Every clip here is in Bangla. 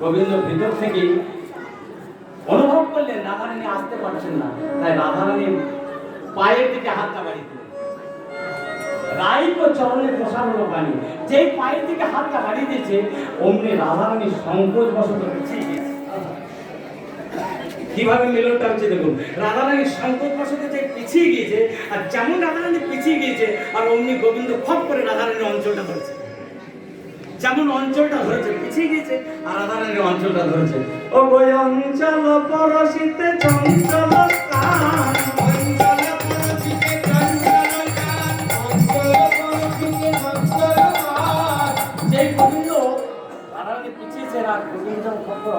গোবিন্দ ভিতর থেকেই অনুভব করলেন রাধারানী আসতে পারছেন না। তাই রাধারানী পায়ের দিকে হাতটা বাড়ি দিলেন। রাইক ও যেই পায়ের দিকে হাতটা বাড়িয়ে দিয়েছে, অমনি রাধারানী সংকোচ বসত কীভাবে মিলনটা হচ্ছে দেখুন রাধারানী সংকোচ বসত যে পিছিয়ে গিয়েছে, আর যেমন রাধারানী পিছিয়ে গিয়েছে, আর অমনি গোবিন্দ খপ করে রাধারানীর ধরেছে যেমন অঞ্চলটা ধরেছে পিছিয়ে গিয়েছে আর রাধারানীর অঞ্চলটা ধরেছে? ও বই অঞ্চল পরশিতে চঞ্চল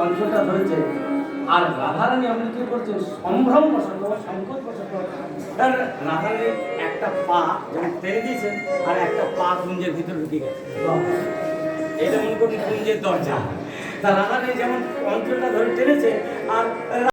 অঞ্চলটা ধরেছে আর রাধারানী আপনি কি করছেন সম্ভ্রম বসত সংকট বসত আর রাধারানীর একটা পা যেমন টেনে দিয়েছেন আর একটা পা কুঞ্জের ভিতরে ঢুকে গেছে। এটা পুঞ্জের দরজা। তা রাধারানী যেমন অঞ্চলটা ধরে টেনেছে আর